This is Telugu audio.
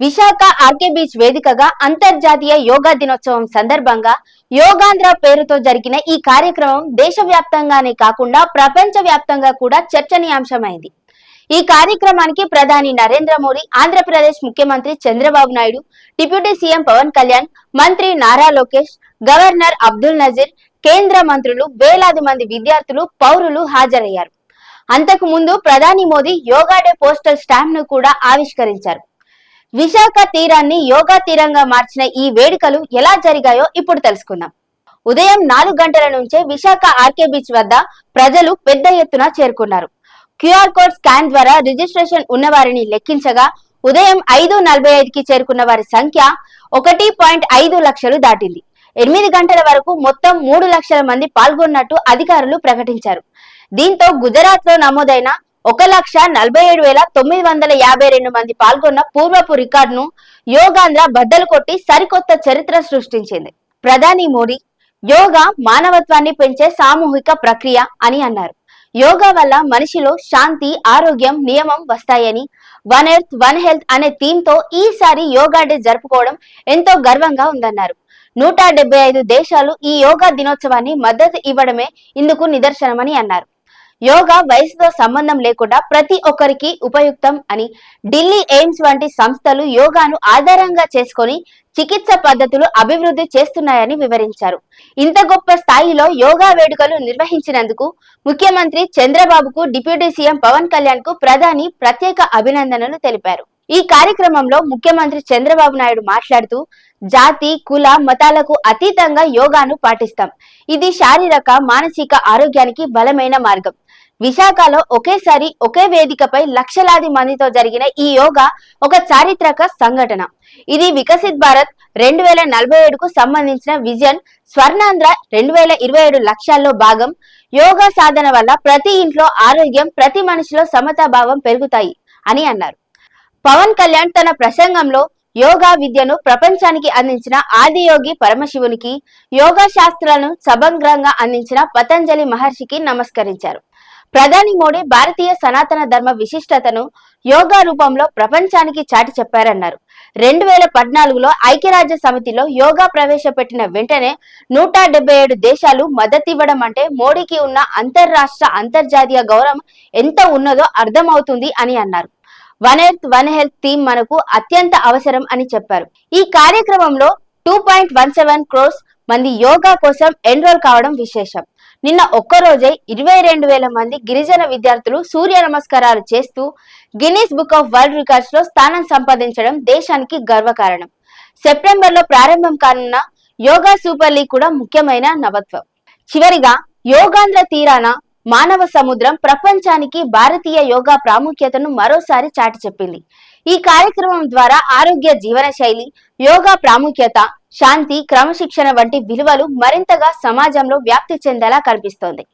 విశాఖ ఆర్కే బీచ్ వేదికగా అంతర్జాతీయ యోగా దినోత్సవం సందర్భంగా యోగాంధ్ర పేరుతో జరిగిన ఈ కార్యక్రమం దేశవ్యాప్తంగానే కాకుండా ప్రపంచ వ్యాప్తంగా కూడా చర్చనీయాంశమైంది. ఈ కార్యక్రమానికి ప్రధాని నరేంద్ర మోడీ ఆంధ్రప్రదేశ్ ముఖ్యమంత్రి చంద్రబాబు నాయుడు డిప్యూటీ సీఎం పవన్ కళ్యాణ్ మంత్రి నారా లోకేష్ గవర్నర్ అబ్దుల్ నజీర్ కేంద్ర మంత్రులు వేలాది మంది విద్యార్థులు పౌరులు హాజరయ్యారు. అంతకు ముందు ప్రధాని మోదీ యోగా డే పోస్టల్ స్టాంప్ను కూడా ఆవిష్కరించారు. విశాఖ తీరాన్ని యోగా తీరంగా మార్చిన ఈ వేడుకలు ఎలా జరిగాయో ఇప్పుడు తెలుసుకుందాం. ఉదయం నాలుగు గంటల నుంచే విశాఖ ఆర్కే బీచ్ వద్ద ప్రజలు పెద్ద ఎత్తున చేరుకున్నారు. క్యూఆర్ కోడ్ స్కాన్ ద్వారా రిజిస్ట్రేషన్ ఉన్నవారిని లెక్కించగా ఉదయం ఐదు నలభై ఐదుకి చేరుకున్న వారి సంఖ్య ఒకటి పాయింట్ ఐదు లక్షలు దాటింది. ఎనిమిది గంటల వరకు మొత్తం మూడు లక్షల మంది పాల్గొన్నట్టు అధికారులు ప్రకటించారు. దీంతో గుజరాత్లో నమోదైన ఒక లక్ష నలభై ఏడు వేల తొమ్మిది వందల యాభై రెండు మంది పాల్గొన్న పూర్వపు రికార్డును యోగాంధ్ర బద్దలు కొట్టి సరికొత్త చరిత్ర సృష్టించింది. ప్రధాని మోడీ యోగా మానవత్వాన్ని పెంచే సామూహిక ప్రక్రియ అని అన్నారు. యోగా వల్ల మనిషిలో శాంతి ఆరోగ్యం నియమం వస్తాయని వన్ ఎర్త్ వన్ హెల్త్ అనే థీమ్తో ఈసారి యోగా డే జరుపుకోవడం ఎంతో గర్వంగా ఉందన్నారు. నూట డెబ్బై ఐదు దేశాలు ఈ యోగా దినోత్సవాన్ని మద్దతు ఇవ్వడమే ఇందుకు నిదర్శనమని అన్నారు. యోగా వయసుతో సంబంధం లేకుండా ప్రతి ఒక్కరికి ఉపయుక్తం అని ఢిల్లీ ఎయిమ్స్ వంటి సంస్థలు యోగాను ఆధారంగా చేసుకొని చికిత్స పద్ధతులు అభివృద్ధి చేస్తున్నాయని వివరించారు. ఇంత గొప్ప స్థాయిలో యోగా వేడుకలు నిర్వహించినందుకు ముఖ్యమంత్రి చంద్రబాబుకు డిప్యూటీ సీఎం పవన్ కళ్యాణ్కు ప్రధాని ప్రత్యేక అభినందనలు తెలిపారు. ఈ కార్యక్రమంలో ముఖ్యమంత్రి చంద్రబాబు నాయుడు మాట్లాడుతూ జాతి కుల మతాలకు అతీతంగా యోగాను పాటిస్తాం. ఇది శారీరక మానసిక ఆరోగ్యానికి బలమైన మార్గం. విశాఖలో ఒకేసారి ఒకే వేదికపై లక్షలాది మందితో జరిగిన ఈ యోగా ఒక చారిత్రక సంఘటన. ఇది వికసిత్ భారత్ రెండు వేల నలభై ఏడుకు సంబంధించిన విజన్ స్వర్ణాంధ్ర రెండు వేల ఇరవై ఏడు లక్ష్యాల్లో భాగం. యోగా సాధన వల్ల ప్రతి ఇంట్లో ఆరోగ్యం ప్రతి మనిషిలో సమతాభావం పెరుగుతాయి అని అన్నారు. పవన్ కళ్యాణ్ తన ప్రసంగంలో యోగా విద్యను ప్రపంచానికి అందించిన ఆదియోగి పరమశివునికి యోగా శాస్త్రాలను సమగ్రంగా అందించిన పతంజలి మహర్షికి నమస్కరించారు. ప్రధాని మోడీ భారతీయ సనాతన ధర్మ విశిష్టతను యోగా రూపంలో ప్రపంచానికి చాటి చెప్పారన్నారు. రెండు వేల పద్నాలుగులో ఐక్యరాజ్య సమితిలో యోగా ప్రవేశపెట్టిన వెంటనే నూట డెబ్బై ఏడు దేశాలు మద్దతివ్వడం అంటే మోడీకి ఉన్న అంతర్రాష్ట్ర అంతర్జాతీయ గౌరవం ఎంత ఉన్నదో అర్థమవుతుంది అని అన్నారు. One earth one health theme మనకు అత్యంత అవసరం అని చెప్పారు. ఈ కార్యక్రమంలో two point one seven crores మంది యోగా కోసం ఎన్రోల్ కావడం విశేషం. నిన్న ఒక్కరోజే ఇరవై రెండు వేల మంది గిరిజన విద్యార్థులు సూర్య నమస్కారాలు చేస్తూ గిన్నీస్ బుక్ ఆఫ్ వరల్డ్ రికార్డ్స్లో స్థానం సంపాదించడం దేశానికి గర్వకారణం. సెప్టెంబర్లో ప్రారంభం కానున్న యోగా సూపర్ లీగ్ కూడా ముఖ్యమైన నవత్వం. చివరిగా యోగాంధ్ర తీరాన మానవ సముద్రం ప్రపంచానికి భారతీయ యోగా ప్రాముఖ్యతను మరోసారి చాటి చెప్పింది. ఈ కార్యక్రమం ద్వారా ఆరోగ్య జీవన శైలి యోగా ప్రాముఖ్యత శాంతి క్రమశిక్షణ వంటి విలువలు మరింతగా సమాజంలో వ్యాప్తి చెందేలా కనిపిస్తోంది.